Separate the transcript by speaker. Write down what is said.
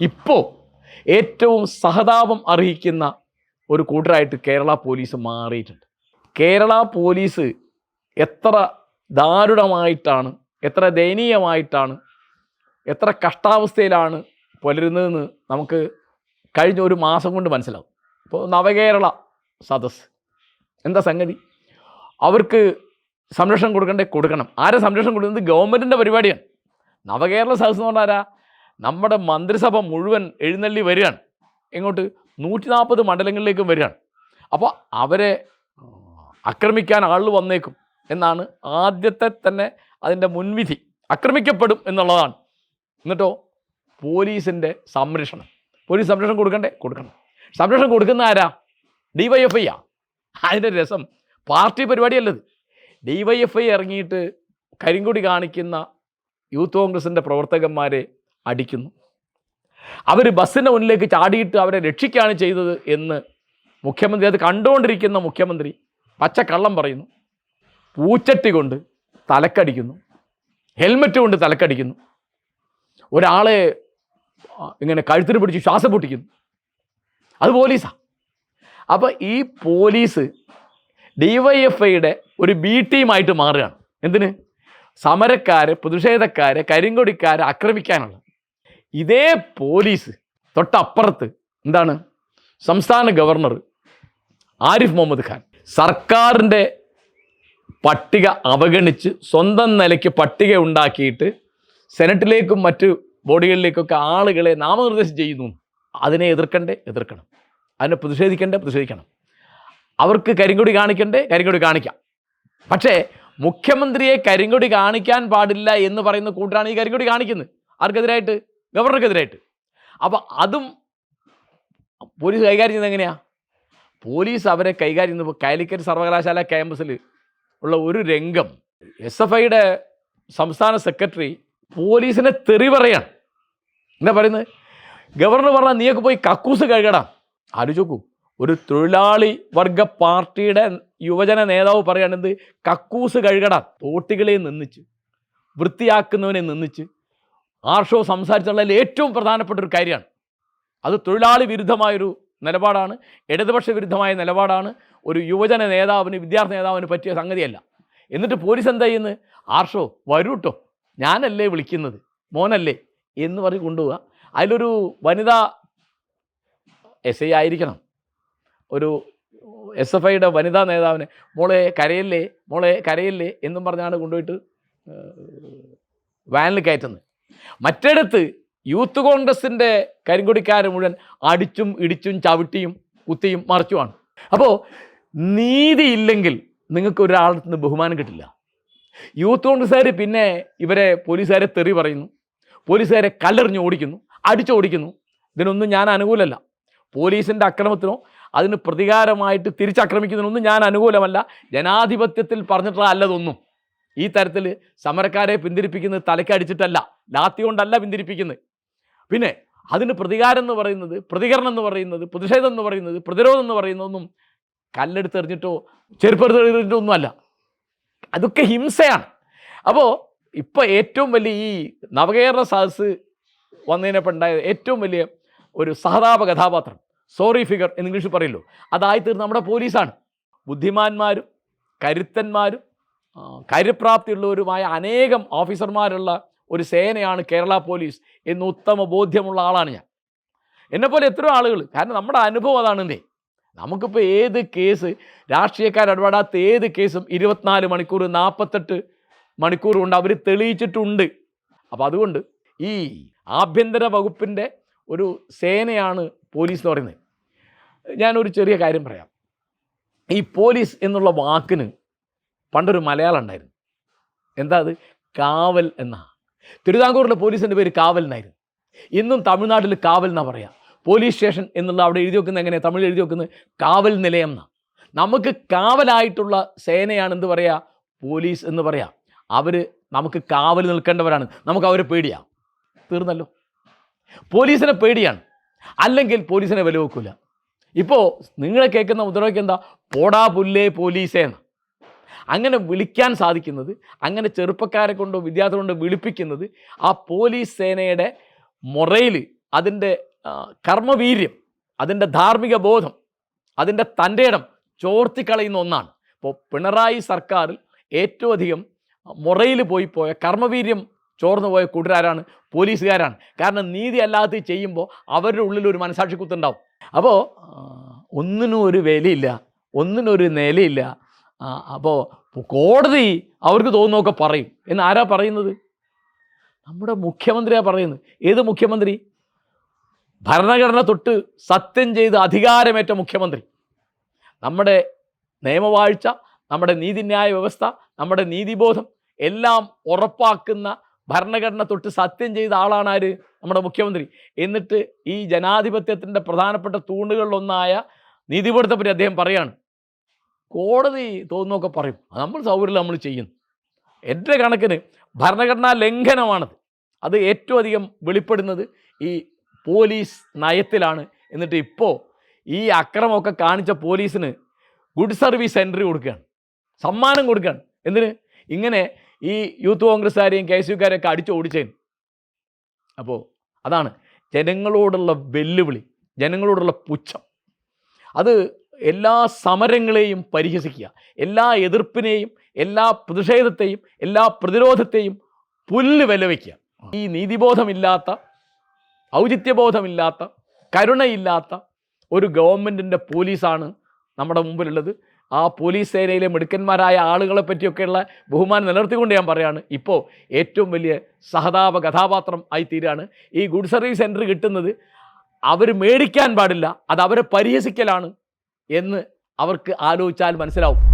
Speaker 1: ഇപ്പോൾ ഏറ്റവും സഹതാപം അർഹിക്കുന്ന ഒരു കൂട്ടരായിട്ട് കേരള പോലീസ് മാറിയിട്ടുണ്ട്. കേരള പോലീസ് എത്ര ദാരുണമായിട്ടാണ് എത്ര ദയനീയമായിട്ടാണ് എത്ര കഷ്ടാവസ്ഥയിലാണ് പുലരുന്നതെന്ന് നമുക്ക് കഴിഞ്ഞ ഒരു മാസം കൊണ്ട് മനസ്സിലാവും. ഇപ്പോൾ നവകേരള സദസ് എന്താ സംഗതി? അവർക്ക് സംരക്ഷണം കൊടുക്കണ്ടേ? കൊടുക്കണം. ആരെ സംരക്ഷണം കൊടുക്കുന്നത്? ഗവൺമെന്റിന്റെ പരിപാടിയാണ്. നവകേരള സദസ് എന്ന് പറഞ്ഞാൽ നമ്മുടെ മന്ത്രിസഭ മുഴുവൻ എഴുന്നള്ളി വരികയാണ്. എങ്ങോട്ട്? നൂറ്റി നാൽപ്പത് മണ്ഡലങ്ങളിലേക്കും വരികയാണ്. അപ്പോൾ അവരെ ആക്രമിക്കാൻ ആൾ വന്നേക്കും എന്നാണ് ആദ്യത്തെ തന്നെ അതിന്റെ മുൻവിധി. ആക്രമിക്കപ്പെടും എന്നുള്ളതാണ്. എന്നിട്ടോ പോലീസിന്റെ സംരക്ഷണം. പോലീസ് സംരക്ഷണം കൊടുക്കണ്ടേ? കൊടുക്കണം. സംരക്ഷണം കൊടുക്കുന്ന ആരാ? ഡി വൈ എഫ് ഐ ആ. അതിന്റെ രസം. പാർട്ടി പരിപാടിയല്ലത്. ഡി വൈ എഫ് ഐ ഇറങ്ങിയിട്ട് കരിങ്കൊടി കാണിക്കുന്ന യൂത്ത് കോൺഗ്രസിന്റെ പ്രവർത്തകന്മാരെ അടിക്കുന്നു. അവർ ബസ്സിന്റെ മുന്നിലേക്ക് ചാടിയിട്ട് അവരെ രക്ഷിക്കുകയാണ് ചെയ്തത് എന്ന് മുഖ്യമന്ത്രി അത് കണ്ടുകൊണ്ടിരിക്കുന്ന മുഖ്യമന്ത്രി പച്ചക്കള്ളം പറയുന്നു. പൂച്ചട്ടി കൊണ്ട് തലക്കടിക്കുന്നു. ഹെൽമെറ്റ് കൊണ്ട് തലക്കടിക്കുന്നു. ഒരാളെ ഇങ്ങനെ കഴുത്തിന് പിടിച്ച് ശ്വാസം പൊട്ടിക്കുന്നു അത് പോലീസാണ് അപ്പോൾ ഈ പോലീസ് ഡിവൈഎഫ്ഐയുടെ ഒരു ബി ടീമായിട്ട് മാറുകയാണ്. എന്തിന്? സമരക്കാരെ പ്രതിഷേധക്കാരെ കരിങ്കൊടിക്കാരെ ആക്രമിക്കാനുള്ള ഇതേ പോലീസ് തൊട്ടപ്പുറത്ത് എന്താണ്? സംസ്ഥാന ഗവർണർ ആരിഫ് മുഹമ്മദ് ഖാൻ. സർക്കാരിന്റെ പട്ടിക അവഗണിച്ച് സ്വന്തം നിലയ്ക്ക് പട്ടിക ഉണ്ടാക്കിയിട്ട് സെനറ്റിലേക്കും മറ്റ് ബോഡികളിലേക്കൊക്കെ ആളുകളെ നാമനിർദ്ദേശം ചെയ്യുന്നു. അതിനെ എതിർക്കണ്ടേ? എതിർക്കണം. അതിനെ പ്രതിഷേധിക്കണ്ടേ? പ്രതിഷേധിക്കണം. അവർക്ക് കരിങ്കൊടി കാണിക്കണ്ടേ? കരിങ്കൊടി കാണിക്കാം. പക്ഷേ മുഖ്യമന്ത്രിയെ കരിങ്കൊടി കാണിക്കാൻ പാടില്ല എന്ന് പറയുന്ന കൂട്ടരാണ് ഈ കരിങ്കൊടി കാണിക്കുന്നത്. ആർക്കെതിരായിട്ട്? ഗവർണർക്കെതിരായിട്ട്. അപ്പോൾ അതും പോലീസ് കൈകാര്യം ചെയ്യുന്നത് എങ്ങനെയാ? പോലീസ് അവരെ കൈകാര്യം ചെയ്യുമ്പോൾ കാലിക്കറ്റ് സർവകലാശാല ക്യാമ്പസിൽ ഉള്ള ഒരു രംഗം. എസ് എഫ് ഐയുടെ സംസ്ഥാന സെക്രട്ടറി പോലീസിനെ തെറി പറയാണ്. എന്താ പറയുന്നത്? ഗവർണർ പറഞ്ഞാൽ നീയൊക്കെ പോയി കക്കൂസ് കഴുകടാ. ആലോചിച്ചു ഒരു തൊഴിലാളി വർഗ പാർട്ടിയുടെ യുവജന നേതാവ് പറയുകയാണെന്ത് കക്കൂസ് കഴുകടാ. തോട്ടികളെ നിന്നിച്ച് വൃത്തിയാക്കുന്നവനെ നിന്നിച്ച് ആർഷോ സംസാരിച്ചുള്ളതിൽ ഏറ്റവും പ്രധാനപ്പെട്ട ഒരു കാര്യമാണ്. അത് തൊഴിലാളി വിരുദ്ധമായൊരു നിലപാടാണ് ഇടതുപക്ഷ വിരുദ്ധമായ നിലപാടാണ് ഒരു യുവജന നേതാവിന് വിദ്യാർത്ഥി നേതാവിന് പറ്റിയ സംഗതിയല്ല. എന്നിട്ട് പോലീസ് എന്താ ചെയ്യുന്നത്? ആർഷോ വരൂ കേട്ടോ ഞാനല്ലേ വിളിക്കുന്നത് മോനല്ലേ? എന്ന് പറഞ്ഞ് കൊണ്ടുപോവുക. അതിലൊരു വനിതാ എസ് ഐ ആയിരിക്കണം. ഒരു എസ് എഫ് ഐയുടെ വനിതാ നേതാവിനെ മോളെ കരയല്ലേ മോളെ കരയല്ലേ എന്നും പറഞ്ഞാണ് കൊണ്ടുപോയിട്ട് വാനിൽ കയറ്റുന്നത്. മറ്റിടത്ത് യൂത്ത് കോൺഗ്രസിന്റെ കരിങ്കൊടിക്കാർ മുഴുവൻ അടിച്ചും ഇടിച്ചും ചവിട്ടിയും കുത്തിയും മറിച്ചുമാണ്. അപ്പോൾ നീതിയില്ലെങ്കിൽ നിങ്ങൾക്ക് ഒരാളുടെ നിന്ന് ബഹുമാനം കിട്ടില്ല. യൂത്ത് കോൺഗ്രസ്സുകാർ പിന്നെ ഇവരെ പോലീസുകാരെ തെറി പറയുന്നു പോലീസുകാരെ കല്ലെറിഞ്ഞ് ഓടിക്കുന്നു അടിച്ചോടിക്കുന്നു ഇതിനൊന്നും ഞാൻ അനുകൂലമല്ല. പോലീസിന്റെ അക്രമത്തിനോ അതിന് പ്രതികാരമായിട്ട് തിരിച്ചാക്രമിക്കുന്നതിനൊന്നും ഞാൻ അനുകൂലമല്ല. ജനാധിപത്യത്തിൽ പറഞ്ഞിട്ടുള്ള അല്ലതൊന്നും. ഈ തരത്തിൽ സമരക്കാരെ പിന്തിരിപ്പിക്കുന്നത് തലക്കടിച്ചിട്ടല്ല ലാത്തി കൊണ്ടല്ല പിന്തിരിപ്പിക്കുന്നത് പിന്നെ അതിന് പ്രതികാരം എന്ന് പറയുന്നത് പ്രതികരണം എന്ന് പറയുന്നത് പ്രതിഷേധം എന്ന് പറയുന്നത് പ്രതിരോധം എന്ന് പറയുന്നതൊന്നും കല്ലെടുത്തെറിഞ്ഞിട്ടോ ചെരുപ്പെടുത്തെറിഞ്ഞിട്ടോ ഒന്നുമല്ല. അതൊക്കെ ഹിംസയാണ്. അപ്പോൾ ഇപ്പോൾ ഏറ്റവും വലിയ ഈ നവകേരള സദസ് വന്നതിനപ്പോൾ ഉണ്ടായ ഏറ്റവും വലിയ ഒരു സഹതാപ കഥാപാത്രം സോറി ഫിഗർ എന്ന് ഇംഗ്ലീഷിൽ പറയല്ലോ. അതായിത്തീർന്ന് നമ്മുടെ പോലീസാണ്. ബുദ്ധിമാന്മാരും കരുത്തന്മാരും കരുപ്രാപ്തിയുള്ളവരുമായ അനേകം ഓഫീസർമാരുള്ള ഒരു സേനയാണ് കേരള പോലീസ് എന്ന് ഉത്തമ ബോധ്യമുള്ള ആളാണ് ഞാൻ. എന്നെപ്പോലെ എത്രയോ ആളുകൾ കാരണം നമ്മുടെ അനുഭവം അതാണെന്നേ നമുക്കിപ്പോൾ ഏത് കേസ് രാഷ്ട്രീയക്കാർ ഇടപെടാത്ത ഏത് കേസും ഇരുപത്തിനാല് മണിക്കൂർ നാൽപ്പത്തെട്ട് മണിക്കൂർ കൊണ്ട് അവർ തെളിയിച്ചിട്ടുണ്ട്. അപ്പോൾ അതുകൊണ്ട് ഈ ആഭ്യന്തര വകുപ്പിന്റെ ഒരു സേനയാണ് പോലീസ് എന്ന് പറയുന്നത്. ഞാനൊരു ചെറിയ കാര്യം പറയാം. ഈ പോലീസ് എന്നുള്ള വാക്കിന് പണ്ടൊരു മലയാളം ഉണ്ടായിരുന്നു. എന്താ അത്? കാവൽ എന്നാ തിരുവിതാംകൂറിലെ പോലീസിന്റെ പേര് കാവൽ എന്നായിരുന്നു ഇന്നും തമിഴ്നാട്ടിൽ കാവൽ എന്നാണ് പറയുക പോലീസ് സ്റ്റേഷൻ എന്നുള്ള അവിടെ എഴുതി വെക്കുന്നത് എങ്ങനെയാണ് തമിഴ് എഴുതി വെക്കുന്നത് കാവൽ നിലയം എന്നാണ് നമുക്ക് കാവലായിട്ടുള്ള സേനയാണ് എന്ത് പറയുക പോലീസ് എന്ന് പറയാം. അവർ നമുക്ക് കാവൽ നിൽക്കേണ്ടവരാണ്. നമുക്ക് അവരെ പേടിയാണ് തീർന്നല്ലോ. പോലീസിനെ പേടിയാണ്. അല്ലെങ്കിൽ പോലീസിനെ വില വെക്കില്ല ഇപ്പോൾ നിങ്ങളെ കേൾക്കുന്ന മുദ്രാവാക്യം എന്താ? പോടാ പുല്ലേ പോലീസേന്ന്. അങ്ങനെ വിളിക്കാൻ സാധിക്കുന്നത് അങ്ങനെ ചെറുപ്പക്കാരെ കൊണ്ടോ വിദ്യാർത്ഥികളെ കൊണ്ടോ വിളിപ്പിക്കുന്നത് ആ പോലീസ് സേനയുടെ മുറയിൽ അതിന്റെ കർമ്മവീര്യം അതിന്റെ ധാർമ്മിക ബോധം അതിന്റെ തന്റെ ഇടം ചോർത്തിക്കളയുന്ന ഒന്നാണ്. അപ്പോൾ പിണറായി സർക്കാരിൽ ഏറ്റവും അധികം മുറയിൽ പോയി പോയ കർമ്മവീര്യം ചോർന്നു പോയ കൂട്ടുകാരാണ് പോലീസുകാരാണ്. കാരണം നീതി അല്ലാതെ ചെയ്യുമ്പോൾ അവരുടെ ഉള്ളിൽ ഒരു മനസാക്ഷി കുത്തുണ്ടാവും അപ്പോൾ ഒന്നിനും ഒരു വിലയില്ല ഒന്നിനൊരു നിലയില്ല അപ്പോൾ കോടതി അവർക്ക് തോന്നുന്നൊക്കെ പറയും. എന്ന് ആരാ പറയുന്നത്? നമ്മുടെ മുഖ്യമന്ത്രിയാ പറയുന്നത്. ഏത് മുഖ്യമന്ത്രി? ഭരണഘടന തൊട്ട് സത്യം ചെയ്ത് അധികാരമേറ്റ മുഖ്യമന്ത്രി. നമ്മുടെ നിയമവാഴ്ച നമ്മുടെ നീതിന്യായ വ്യവസ്ഥ നമ്മുടെ നീതിബോധം എല്ലാം ഉറപ്പാക്കുന്ന ഭരണഘടന തൊട്ട് സത്യം ചെയ്ത ആളാണ് ആര്? നമ്മുടെ മുഖ്യമന്ത്രി. എന്നിട്ട് ഈ ജനാധിപത്യത്തിന്റെ പ്രധാനപ്പെട്ട തൂണുകളിലൊന്നായ നീതിപൂർത്തെപ്പറ്റി അദ്ദേഹം പറയാണ്. കോടതി തോന്നുന്നൊക്കെ പറയും. നമ്മൾ സൗകര്യം നമ്മൾ ചെയ്യുന്നു. എന്റെ കണക്കിന് ഭരണഘടനാ ലംഘനമാണത്. അത് ഏറ്റവും അധികം വെളിപ്പെടുന്നത് ഈ പോലീസ് നയത്തിലാണ്. എന്നിട്ട് ഇപ്പോൾ ഈ അക്രമമൊക്കെ കാണിച്ച പോലീസിന് ഗുഡ് സർവീസ് എൻട്രി കൊടുക്കുകയാണ്. സമ്മാനം കൊടുക്കുകയാണ്. എന്തിന്? ഇങ്ങനെ ഈ യൂത്ത് കോൺഗ്രസ്സുകാരെയും കെ എസ് യുക്കാരെയൊക്കെ അടിച്ച് ഓടിച്ചേന്. അപ്പോൾ അതാണ് ജനങ്ങളോടുള്ള വെല്ലുവിളി ജനങ്ങളോടുള്ള പുച്ഛം. അത് എല്ലാ സമരങ്ങളെയും പരിഹസിക്കുക. എല്ലാ എതിർപ്പിനെയും എല്ലാ പ്രതിഷേധത്തെയും എല്ലാ പ്രതിരോധത്തെയും പുല്ല് വിലവയ്ക്കുക ഈ നീതിബോധമില്ലാത്ത ഔചിത്യബോധമില്ലാത്ത കരുണയില്ലാത്ത ഒരു ഗവൺമെന്റിന്റെ പോലീസാണ് നമ്മുടെ മുമ്പിലുള്ളത്. ആ പോലീസ് സേനയിലെ മിടുക്കന്മാരായ ആളുകളെ പറ്റിയൊക്കെയുള്ള ബഹുമാനം നിലനിർത്തിക്കൊണ്ട് ഞാൻ പറയാണ് ഇപ്പോൾ ഏറ്റവും വലിയ സഹതാപ കഥാപാത്രം ആയി ഈ ഗുഡ് സർവീസ് സെന്റർ കിട്ടുന്നത് അവർ മേടിക്കാൻ പാടില്ല അത് അവരെ പരിഹസിക്കലാണ് എന്ന് അവർക്ക് ആലോചിച്ചാൽ മനസ്സിലാവും.